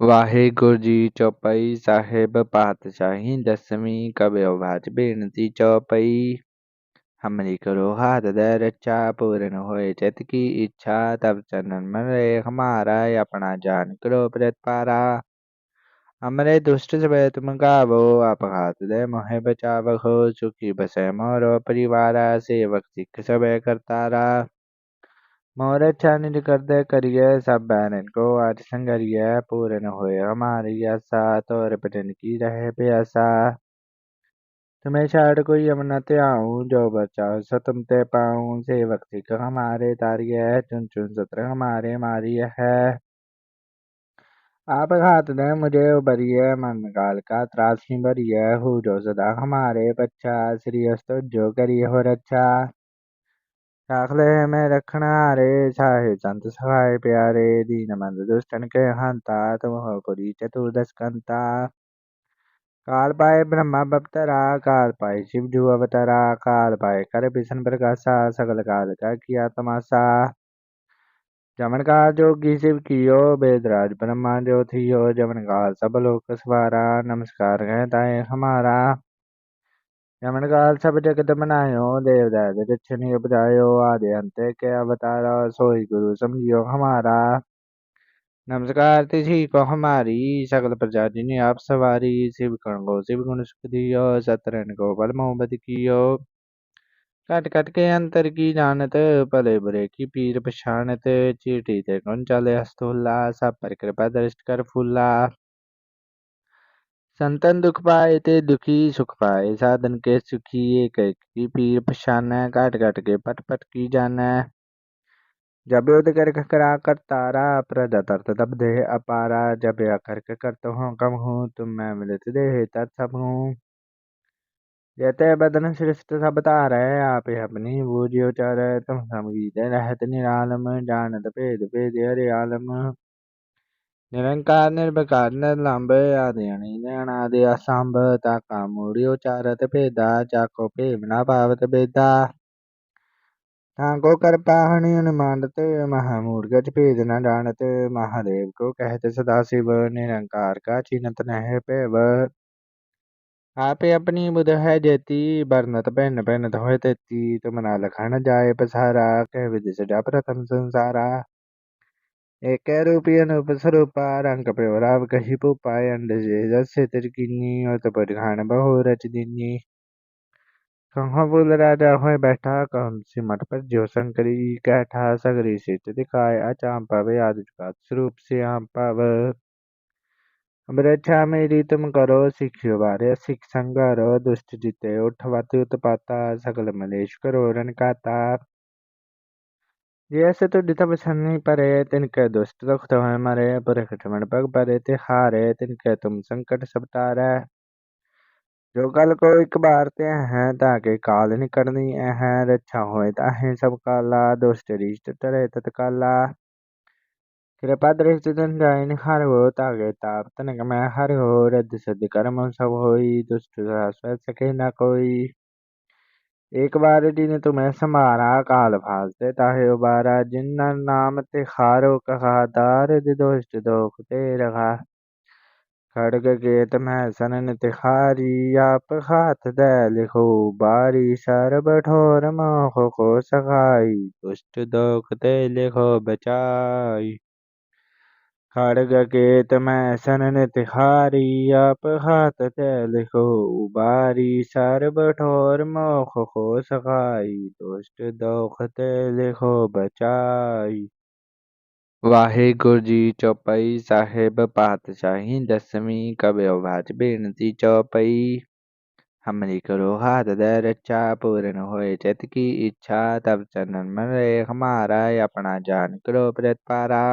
ਵਾਹਿਗੁਰੂ ਜੀ ਚੌਪਈ ਸਾਹਿਬ ਪਾਤਸ਼ਾਹੀ ਦਸਵੀਂ ਕਬਿਓ ਬਾਜ ਬੇਨਤੀ ਚੌਪਈ ਹਮਰੀ ਕਰੋ ਹਾਥ ਦੇ ਰੱਛਾ पूर्ण होए चित की इच्छा तब चरण मन रे हमारा अपना जान करो प्रतिपारा हमरे दुष्ट सब तुम गावो आप हाथ दे मोहे बचावो सुखी बसे मोरो परिवारा सेवक सिख सब करतारा मोर निज करदे करिए सब बैरन को आज संगरिए पूर्ण होए हमारी आशा तोर भजन की रहे प्यासा। तुम्हें छाड़ यमुना ते आऊँ, जो बचाओ सतम ते पाऊँ। सेवक सिख हमारे तारिय, चुन चुन सत्र हमारे मारिय है। आप घात दे मुझे उबरिए मन काल का त्रासी भरिय। हु जो सदा हमारे बच्चा श्री अस्त जो करिए हो रक्षा। राखले में रखना रे छाहे संत सहाय प्यारे, दीन मंद दुष्टन के हंता, तुम हो पुरी चतुर्दश कंता। काल पाए ब्रह्मा बपतरा, काल पाए शिव जु अवतरा, काल पाए कर भीषण प्रकाशा, सकल काल का किया तमाशा। जमन का जोगी शिव कियो, वेदराज ब्रह्मा जो थियो जमन काल सब लोक सवारा, नमस्कार कहता है हमारा। यमन काल सब जगत बनायो देवदास दक्षिणी उपजायो आदि अंत के अवतारा सोई गुरु समझियो हमारा नमस्कार तिथि को हमारी सकल प्रजा जिन्हें आप सवारी शिव कण को शिव गुण सुख दियो सतरन को बल मोहब्बत कियो कट कट के अंतर की जानत भले बुरे की पीर पछानत चीटी ते कौन चले हस्तुल्ला सब पर कृपा दृष्ट कर फूला संतन दुख पाए ते दुखी सुख पाए। साधन के सुखी एक की पीर पछान काट काट के पट पट की जान। जब कर करा कर तारा, प्रजा तरत तब देह अपारा। जब या कर करत हूँ कम हूँ, तुम मैं मिलत देह तत्सब हूँ। जते बदन सृष्ट सब तारे, आप अपनी बूझियो चर। तुम समगीत रहत निरालम, जानत भेद भेद हरे आलम निरंकार निर्विकार निर्लंब आदि अनिल आदि असंभ ताका मूढ़ियो चारत भेदा चाको प्रेम न पावत बेदा ताको कर पाहणी अनुमानत महामूढ़ गज भेद न जानत महादेव को कहते सदा शिव निरंकार का चिन्हत नह पेव आप अपनी बुध है जेती बरनत पहन पहनत हो तेती तुम ना लखन जाए पसारा कह विधि सजा प्रथम संसारा एक रूपी अनूप स्वरूपा रंग प्रवराव कही पुपाय अंड जस्य तिरकिनी और तपर घाण बहु रच दिनी कहो बोल राजा हो बैठा सिमट पर सगरी सिट दिखाए अचाम पव आदि स्वरूप से आम पव रक्षा मेरी तुम करो सिखियो बारे सिख संगरो दुष्ट जिते उठवत उत्पाता सकल मलेश करो रन काता जैसे तो डिता बसन्नी परे तिनके दुष्ट दुख तो है मरे पुरख ठमन पग परे ते हारे तिनके तुम संकट सब तारे जो कल को एक बार ते हैं ताके काल निकरनी है रक्षा होए ताहे सब काला दुष्ट रिष्ट तरे तत्काला कृपा दृष्टि तन जाइन हर हो ताके ताप तनक मैं हर हो रद्द सद कर्म सब होई, दुष्ट सके न कोई। एक बार जिन तुम्हें समारा काल भासते ताहे उबारा। जिन नाम तिहारो कहा दारिद दोष्ट दोख ते रखा खड़ग गेत में सनन तिहारी आप हाथ दे लिखो। बारी सर बठोर मोह को सखाई दुष्ट दोख ते लिखो बचाई। खड़ग के तमें सनन तिहारी आप हाथ तैल को उबारी। सर बठोर मोख खो सखाई, दुष्ट दोख तैल को बचाई। वाहे गुरु जी चौपाई साहेब, पातशाही दसवीं कबियो भाज बेनती चौपाई। हमरी करो हाथ दे रक्षा पूर्ण होए चित की इच्छा। तब चनन मन रे हमारा अपना जान करो प्रत पारा।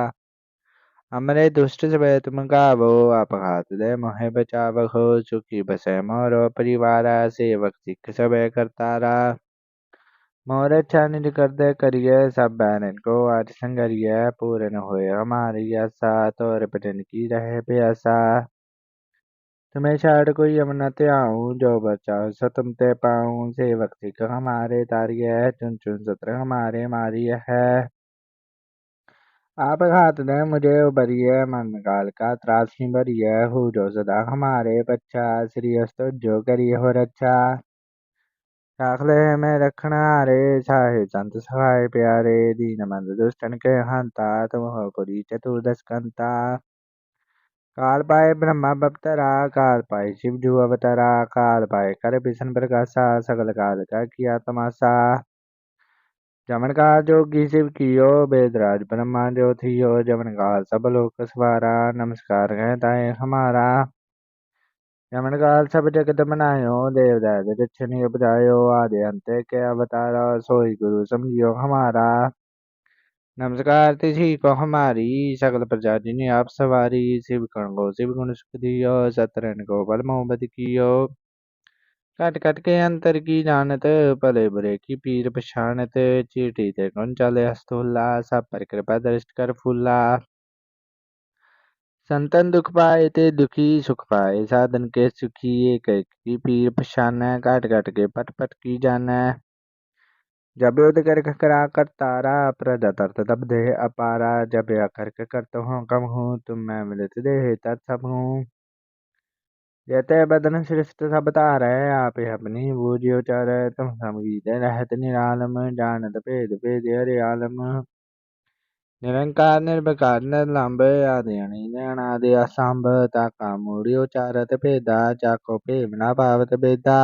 हमरे दुष्ट सब तुम गावो आप हाथ दे, मोहे बचावो, सुखी बसे मोरो परिवारा, सेवक सिख सब करतारा। मोर अच्छा निज करदे करिए सब बैरन को आज संगरिए पूर्ण होए हमारी आशा, तोर भजन की रहे प्यासा। तुम्हें छाड़ कोई यमुना ते आऊँ जो बचाओ सतम ते पाऊँ। सेवक सिख हमारे तारिय चुन चुन सत्र हमारे मारिय है। आप घात दे मुझे उबरिए मन काल का त्रासी भरिए, हो जो सदा हमारे बच्चा श्री अस्त जो करिए हो रक्षा। दाखले में रखना रे चाहे संत सहाय प्यारे, दीन मंद दुष्टन के हंता, तुम हो पुरी चतुर्दश कंता। काल पाए ब्रह्मा बपतरा, काल पाए शिव जू अवतरा, काल पाए कर भीषण प्रकाशा, सकल काल का किया तमाशा। जमन का जोगी शिव कियो, बेदराज ब्रह्मा जो थियो। जमन का सब लोक सवारा, नमस्कार कहता है हमारा। जमन काल सब जगत बनायो देवदास दक्षिणी उपजायो आदि अंत के अवतारा सोई गुरु समझियो हमारा। नमस्कार तिथि को हमारी, सकल प्रजा जिन्हें आप सवारी। शिव कण को शिव गुण सुख दियो, सतरन को बल मोहब्बत कियो। कट कट के अंतर की जानत भले बुरे की पीर पछानत चीटी ते कौन चले हस्तुल्ला सब पर कृपा दृष्ट कर फुल्ला संतन दुख पाए ते दुखी सुख पाए साधन के सुखी एक की पीर पछान काट काट के पट पट की जान जब युद्ध कर करा कर तारा प्रजा तरत तब देह अपारा जब या कर करत हूँ कम हूँ तुम मैं मिलत देह तत्सब हूँ जैते बदन सृष्ट सब तारै आप अपनी बूझियो चर, तुम समगीत रहत निरालम जानत भेद भेद हरे आलम। निरंकार, निर्विकार, निर्लंब, आदि असंभ, ताका मूढ़ियो चारत भेदा, चाको प्रेम पावत बेदा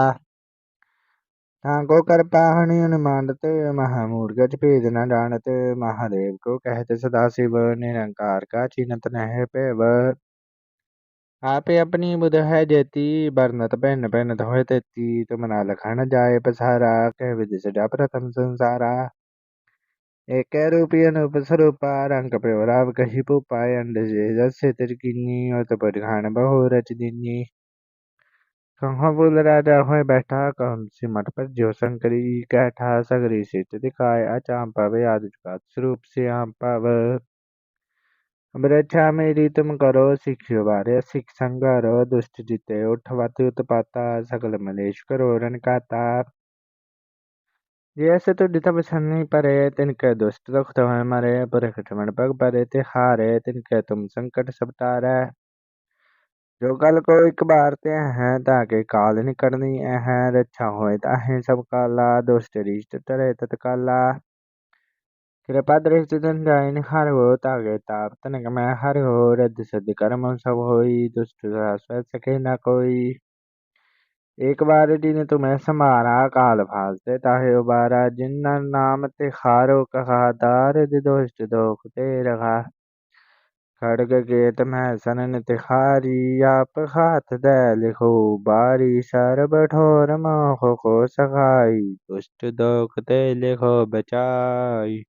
ताको कर पाहणी अनुमानत महामूढ़ गज भेद न जानत, महादेव को कहते सदा शिव, निरंकार का चिन्हत नह पेव। आपे अपनी बुध है जेती, बरनत पहन पहनत होय तेती। तुम ना लखन जाए पसारा, कह विधि सजा प्रथम संसारा। एक रूपी अनूप स्वरूपा रंग प्योराव कही पुपाय अंड जे जसे तिरकिनी और तपर घान बहु रच दिनी। कहाँ बोल राजा होय बैठा कहम सिमट पर जो शंकरी कैठा, सगरी सिट दिखाए अचाम पावे आदि स्वरूप से आम पाव तुम करो जैसे तो परे तिनके दुष्ट दुख तो मरे पग परे ते तिनके तुम संकट सब तारे जो कल को एक बार ते हैं ताके काल निकलनी है रक्षा होए ताहे सब काला दुष्ट रिष्ट तरे तत्काला कृपा दृष्टि जाइन हर हो तागे ताप तनक मैं हर हो रद्द सद्द कर्म सब होई दुष्ट शाश्वत सके न कोई एक बार जिन तुम्हें समारा काल भासते ताहे उबारा जिन नाम ते खारो कहा दार दुष्ट दोख ते रखा खड़ग के तुम्हें सनन तिखारी आप हाथ दे लिखो बारी सर बठोर मोह को सखाई दुष्ट दोख ते लिखो बचाई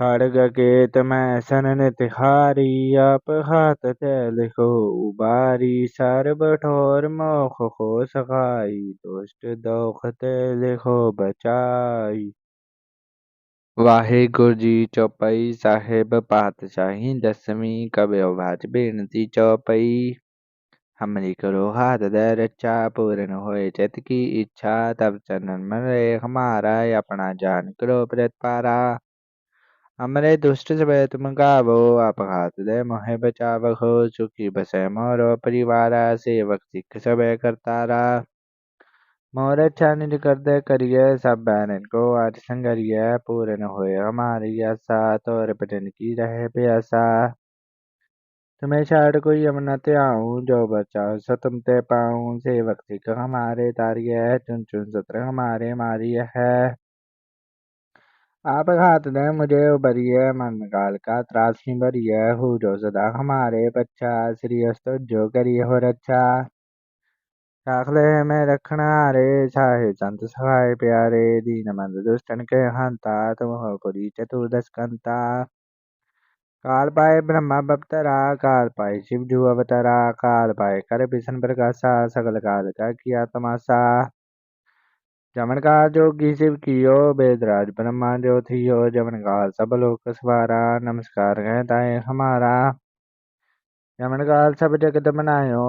खड़ग केत मैं सनन तिहारी आप हाथ ते लिखो उबारी। सर बठोर मोख को सखाई, दुष्ट दोख ते लिखो बचाई। वाहेगुरु जी चौपाई साहेब, पातशाही दसवीं कव्य भाज बेनती चौपाई। हमरी करो हाथ दे रक्षा पूर्ण होए चित की इच्छा तब चंदन मरे, हमारा अपना जान करो प्रत पारा। हमरे दुष्ट सब तुम गावो आप हाथ दे। मोहे बचावहो चुकी बसे मोरो परिवारा सेवक सिख सब करतारा। मोर अच्छा कर दे, करिए सब बैन को आज संगरिय पूर्ण होए हमारी आशा। तोर भजन की रहे प्यासा। तुम्हें शायद कोई यमुना ते आऊँ जो बचाओ सो तुम ते पाऊँ। सेवक सिख हमारे तारिय चुन चुन सत्र हमारे मारिय है। आप घात दे मुझे उबरिए मन काल का त्रासी भरिए, हो जो सदा हमारे बच्चा श्री अस्त जो करिए हो रक्षा दाखले में रखना रे चाहे संत सहाय प्यारे, दीन मंद दुष्टन के हंता, तुम हो पुरी चतुर्दश कंता। काल पाए ब्रह्मा बपतरा, काल पाए शिव जू अवतरा, काल पाए कर भीषण प्रकाशा, सकल काल का किया तमाशा। जमन का जोगी शिव कियो बेदराज ब्रह्मा जो थियो जमन काल सब लोक सवारा, नमस्कार कहता है हमारा। जमन काल सब जगत बनायो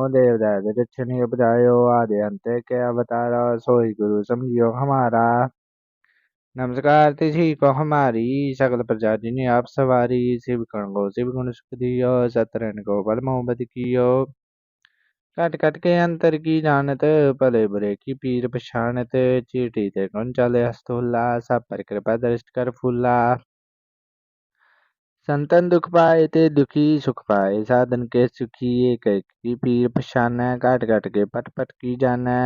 दक्षिणी उपजायो, आदि अंत के अवतार सोई गुरु समझियो हमारा। नमस्कार तिथि को हमारी, सकल प्रजा जिन्हें आप सवारी, शिव कण को शिव गुण सुख दियो, सतरन को बल मोहब्बत कियो। कट कट के अंतर की जानत भले बुरे की पीर पछानत चीटी ते कौन चले हस्तोल्ला सब पर कृपा दृष्ट कर फूला संतन दुख पाए ते दुखी सुख पाए साधन के सुखी एक की पीर पछान काट काट के पट पट की जाना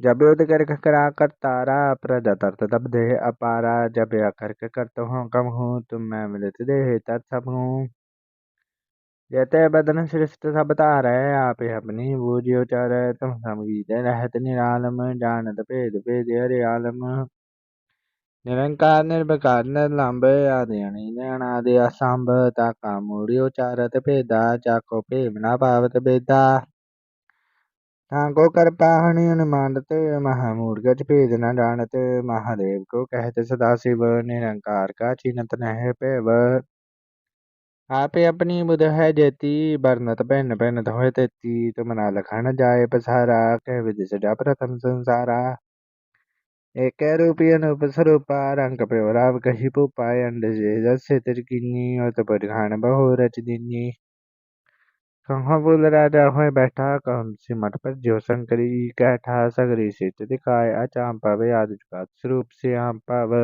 जब युद्ध कर करा कर तारा प्रजा तरत तब देह अपारा जब या कर करत हूँ कम हूँ तुम मैं मिलित देह तत्सब हूँ जयते बदन सृष्ट सब तार आप अपनी बूझियो चर तुम समगीत रहत निरालम, जानत भेद भेद हरे आलम। निरंकार, निर्विकार, निर्लंब, आदि अनादि असंभ, ताका मूढ़ियो चारत भेदा चाको प्रेम न पावत बेदा को कर पाहणी मांडत, महामूर्गज भेद न जानत, महादेव को कहते सदा शिव, निरंकार का चिन्हत नह पेव। आपे अपनी बुध है जेती, बरनत पहन पहनत हो तेती। तुम ना लखन जाए पसारा, कह विधि सजा प्रथम संसारा। एक रूपी अनुप स्वरूपा रंग पेवराव कही पुपाय अंड से तिरकिनी और तपट खान बहु रच दिनी कहाँ बोल राजा होय बैठा कहम सिमट पर जो शंकरी कैठा सगरी सित दिखाय अचाम पावे, आदि स्वरूप से आम पाव।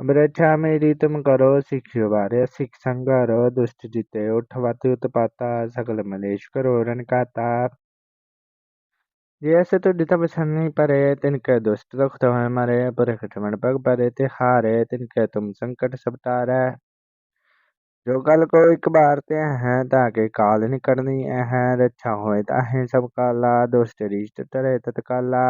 रक्षा मेरी तुम करो सिखियो बारे सिख संगारो दुष्ट जिते उठवत उत्पाता सकल मलेश करो रन काता जैसे तो डिता बसनी परे, तिनके दुष्ट दुख तो मरे पर खटमण पग परे ते हारे तिनके तुम संकट सब तारे जो कल को एक बारते हैं, ताके काल निकरनी है रक्षा होए ताहे सब काला, दुष्ट रिष्ट तरे तत्काला।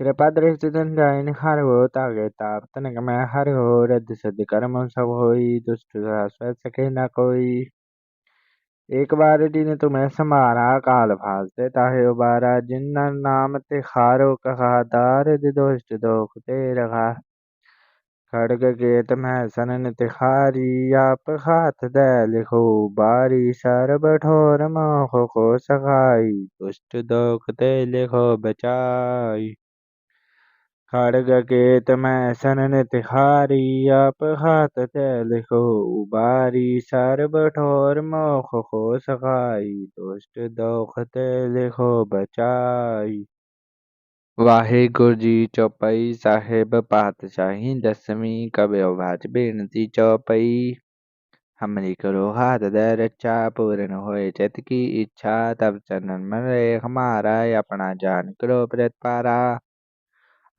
कृपा दृष्टि तन जाइन हर हो तागे ताप तनक मैं हर हो रद्द सद कर्म सब होई दुष्ट स्व सके न कोई एक बार दिन तुम्हें समारा काल फालते ताहे उबारा जिन नाम ते खारो कहा दार दोष्ट दोख ते रखा खड्ग गेत सन तिखारी आप हाथ दे लिखो बारी सर बठोर मोख को सखाई दुष्ट दोख ते लिखो बचाई खड़ग केत मैं सन तिहारी आप हाथ दे लिखो बारी सर बठोर मोख को सखाई, दुष्ट दोख ते लिखो बचाई। वाहेगुरु जी चौपाई साहेब, पातशाही दसवीं कबियो भाज बेनती चौपाई। हमरी करो हाथ दे रक्षा पूर्ण होए चित की इच्छा तब चंदन मरे। हमारा अपना जान करो प्रत पारा।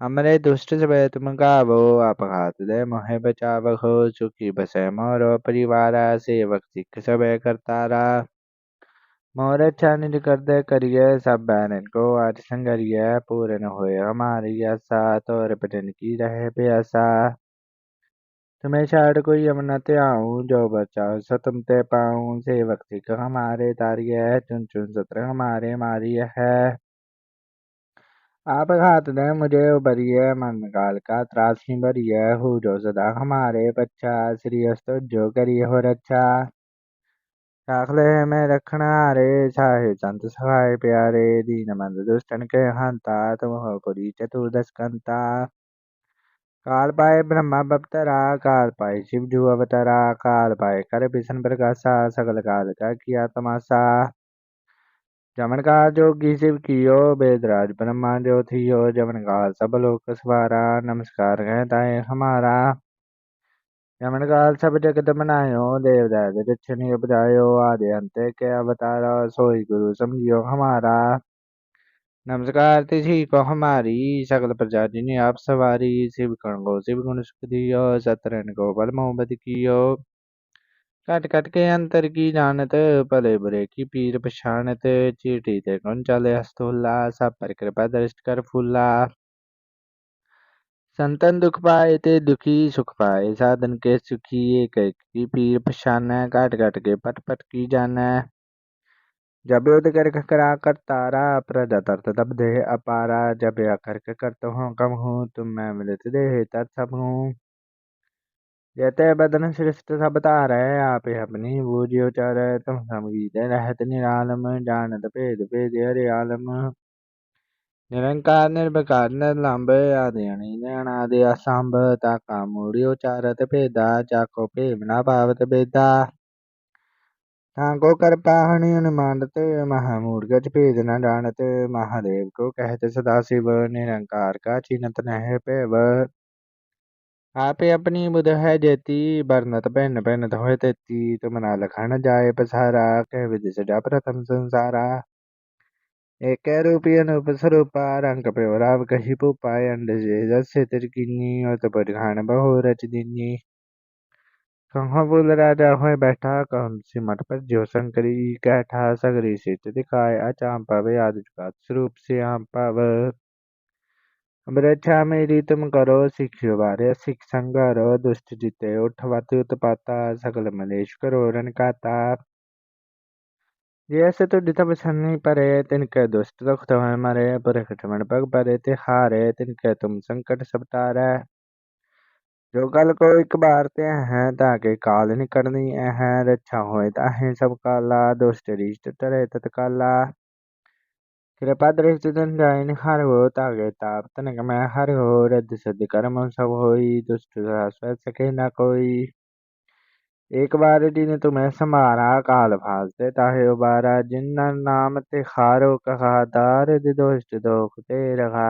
हमरे दुष्ट सब तुम गावो आप हाथ दे। मोहे बचाव हो सुखी बसे मोरो परिवारा सेवक सिख सब करतारा। मोर अच्छा निज कर दे करिए सब बैरन को। आज संगरिए पूर्ण होए हमारी आशा। तोर भजन की रहे प्यासा। तुम्हें छाड़ कोई यमुना ते आऊँ, जो बचाओ सो तुम ते पाऊँ। सेवक सिख हमारे तारिय चुन चुन सत्र हमारे मारी है। आप हाथ दे मुझे उबरिए मन काल का त्रासी भरिए, हो जो सदा हमारे बच्चा श्री अस्त जो करिए हो रक्षा। राखले में रखना रे, छाहे संत सहाय प्यारे, दीन मंद दुष्टन के हंता, तुम हो पुरी चतुर्दश कंता। काल पाए ब्रह्मा बपतरा, काल पाए शिव जू अवतरा, काल पाए कर भीषण प्रकाशा, सकल काल का किया तमाशा। जमन का जोगी शिव कियो वेदराज ब्रह्मा जो थियो जमन काल सब लोक सवारा नमस्कार कहता है हमारा। जमन काल सब जगत बनायो देवदास दक्षिणी उपजायो, आदि अंत के अवतार सोई गुरु समझियो हमारा। नमस्कार तिथि को हमारी, सकल प्रजा जिन्हें आप सवारी शिव कण को शिव गुण सुख दियो सतरन को बल मोहब्बत कियो। कट कट के अंतर की जानत भले बुरे की पीर पछानत चीटी ते कौन चले हस्तोल्ला सब पर कृपा दृष्ट कर फूला संतन दुख पाए ते दुखी सुख पाए साधन के सुखी एक की पीर पछान काट काट के पट पट की जाना जब युद्ध कर करा कर तारा प्रजा तरत तब देह अपारा जब या कर करत हूँ कम हूँ तुम मैं मिलित देह तत्सब हूँ कहते हैं, बदन श्रेष्ठ सब तार है, आप अपनी बूझियो चार तुम समीत रहत निरालम, जानत भेद भेद हरे आलम। निरंकार, निर्विकार, निर्लंब, आदि अनादि असंभ, ताका मूढ़ियो चारत भेदा चाको प्रेम न पावत भेदा। ताको कर पाहणी अनुमानत महामूर्ख भेद न जानत, महादेव को कहते सदा शिव, निरंकार का चिन्हत नह पेव। आपे अपनी बुध है जेती, बरनत पहन पहन धोए तेती, तुम ना लखन जाए पसारा, कह विधि सजा प्रथम संसारा। एक रूपी अनूप स्वरूपा रंग पेवराव कही पुपाय अंड जे जसे तिरकिनी तपट खान बहु रच दिनी कहाँ बोल राजा होय बैठा कहम सिमट पर ज्यो शंकरी कैठा सगरी सित दिखाए अचाम पव, आदि स्वरूप से आम पव। વૃથામિ રીતમ કરો શિક્ષુવાર્ય શિક્ષં કરો દુષ્ટ જીતે ઉઠવાતી ઉતપાતા सकल मलेश करो रन काता जैसे तो डिथा बछनी परे, तिनके दुष्ट दुख तो है मरे। हमारे प्रकटमण पग परे, ते हारे, तिनके तुम संकट सब टारे जो कल को एक बार ते हैं, ताके काल निकलनी है। रक्षा होए है सब काला, दुष्ट रिष्ट तरे तत्काला। कृपादृष्टिजन जाइन हर हो तागे ताप तनक मैं हर हो रद्द सद कर्म सब होई दुष्ट स्वेद सके न कोई एक बार दिन तुम्हें समारा काल भास देता है उबारा जिन नाम ते खारो कहा दार दि दोस्त दोख दे रखा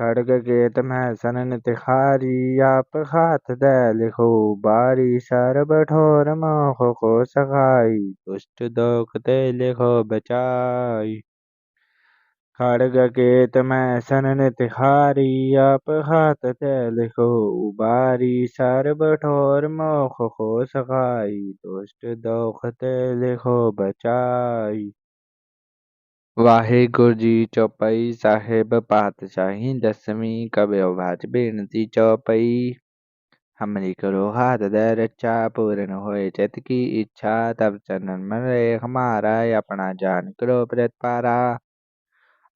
खड़ग गेत तुम्हें सनन तिखारी आप खात दे लिखो बारी सर बठोर मोह को सखाई दुष्ट दोख दे लिखो बचाई खड़ग के में सन तिहारी, आप हाथ तैल को उबारी। सर बठोर मोख खो सखाई दोस्त दोख तैल को बचाई। वाहे गुरु जी चौपाई साहेब, पातशाही दसवीं कबियो भाज बेनती चौपाई। हमने करो हाथ दर रक्षा पूर्ण होए चित की इच्छा तब चनन मन रे हमारा अपना जान करो, प्रत पारा।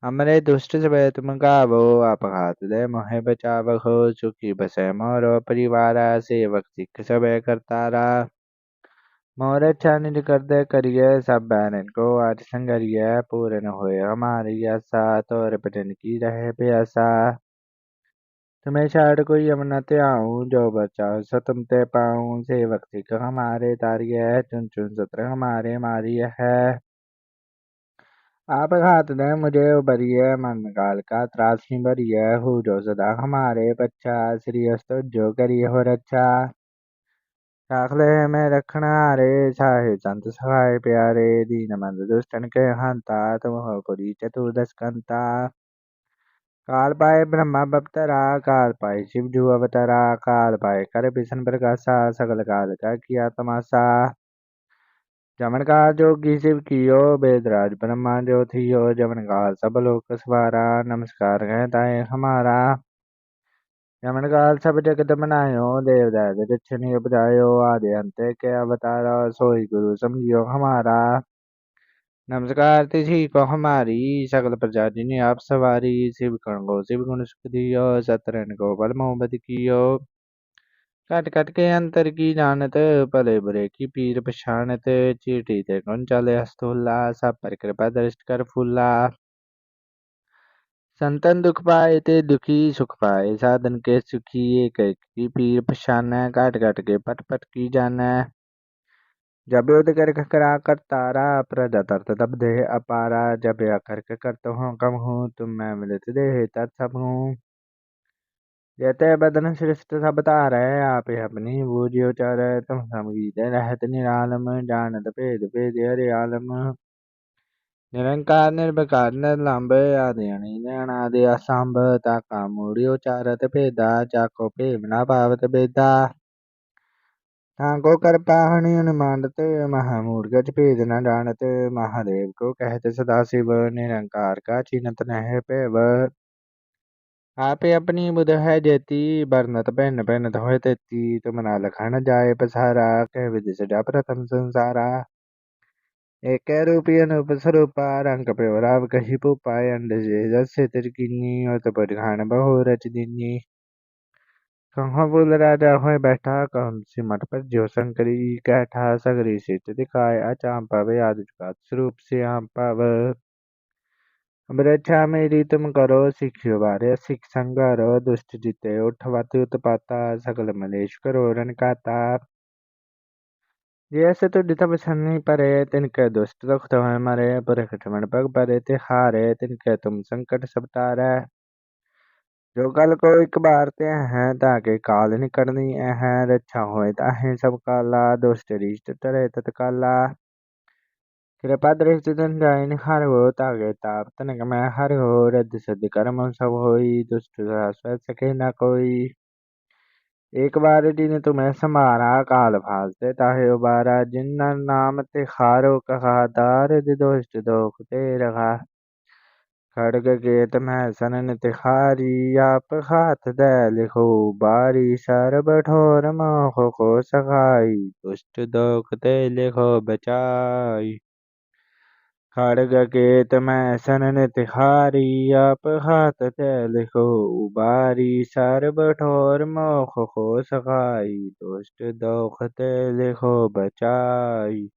हमरे दुष्ट सब तुम गावो आप हाथ दे। मोहे बचाव हो सुखी बसे मोरो परिवारा सेवक सिख सब करतारा। मोर निज कर दे करिए सब बैरन को। आज संगरिए पूर्ण हुए हमारी आशा। तोर भजन की रहे प्यासा। तुम्हें छाड़ कोई यमुना ते आऊँ, जो बचाओ सो तुम ते पाऊँ। सेवक सिख हमारे तारिय चुन चुन सत्र हमारे मारिय है। आप घात दे मुझे उबरिय मन काल का त्रासी बरिय हु जो सदा हमारे बच्चा श्री अस्त जो करिय हो रक्षा। राखले में रखना रे छाहे संत सहाय प्यारे, दीन मंद दुष्टन के हंता, तुम हो पुरी चतुर्दश कंता। काल पाए ब्रह्मा बपतरा, काल पाए शिव जू अवतरा, काल पाए कर भीषण प्रकाशा, सकल काल का किया तमाशा। जमन का जोगी शिव कियो बेदराज ब्रह्मा जो थियो जमन काल सब लोक सवारा नमस्कार कहता है हमारा। जमन काल सब जगत बनायो देवदाय दक्षिणी उपजायो, आदि अंत के अवतारा सोई गुरु समझियो हमारा। नमस्कार तिथि को हमारी, सकल प्रजा जिन्हें आप सवारी शिव कण को शिव गुण सुख दियो सतरन को बल मोहब्बत कियो। कट कट के अंतर की जानत भले बुरे की पीर पछानत चीटी ते कौन चले हस्तुल्ला सब पर कृपा दृष्ट कर फुल्ला संतन दुख पाए ते दुखी सुख पाए साधन के सुखी एक एक की पीर पछाना काट काट के पट पट की जाना जब युद्ध कर करा कर तारा प्रजा तरत तब देह अपारा जब कर करत हूँ कम हूँ तुम मैं मिलत देह तत्सब हूँ जते बदन सृष्ट सब तारे, आप अपनी बूझियो चर। तुम समगीत रहत निरालम जानत भेद भेद हरे आलम। निरंकार, निर्विकार, निर्लंब, आदि अनादि असंभ ताका मूढ़ी उचारत भेदा, चाको प्रेम न पावत बेदा ताको कर पाहणी अनुमानत महामूढ़ गज भेद न जानत। महादेव को कहते सदाशिव निरंकार का चिन्हत नह पेव। आपे अपनी बुध है जेती, बरनत बैन बैन धोए तो तेती, तुम नाल खन जाए पसारा, कह विधि से जा प्रथम संसारा। एक रूपी अनुप स्वरूपा रंग प्योराव कही पुपा, अंड जे जस्य तिरकिनी और तो परिघान बहु रच दिनी। कहो बोल राजा हो बैठा कहम सिमट पर जो शंकरी कैठा, सगरी सित दिखाए अचाम पवे आदि का स्वरूप से आम पव। वृक्षा मेरी तुम करो सिखियो बारे सिख संगर दुष्ट जिते उठवत उत्पाता सकल मलेश करो रन काता जैसे तो परे तिनके दुष्ट दुख तो है मरे पग परे ते हारे तिनके तुम संकट सब तारे जो कल को एक बार ते हैं ताके काल निकरनी है रक्षा होए ताहे सब काला दुष्ट रिष्ट तरे तत्काला कृपा दृष्टि जाइन हर हो तागे ताप तनक मैं हर हो रद्द सद कर्म सब होई दुष्ट स्व सके न कोई एक बार दिन तुम्हें समारा काल भासते ताहे उबारा जिन नाम ते खारो कहा दार दुष्ट दोख ते रखा खड़ग केत में सनन तिहारी आप हाथ दे लिखो बारी सर बठोर मोह को सखाई दुष्ट दोख ते लिखो बचाई खड़ग केत में सनन तिहारी आप हाथ ते लिखो उबारी। सर बठोर मोख खो सखाई दुष्ट दोख ते लिखो बचाई।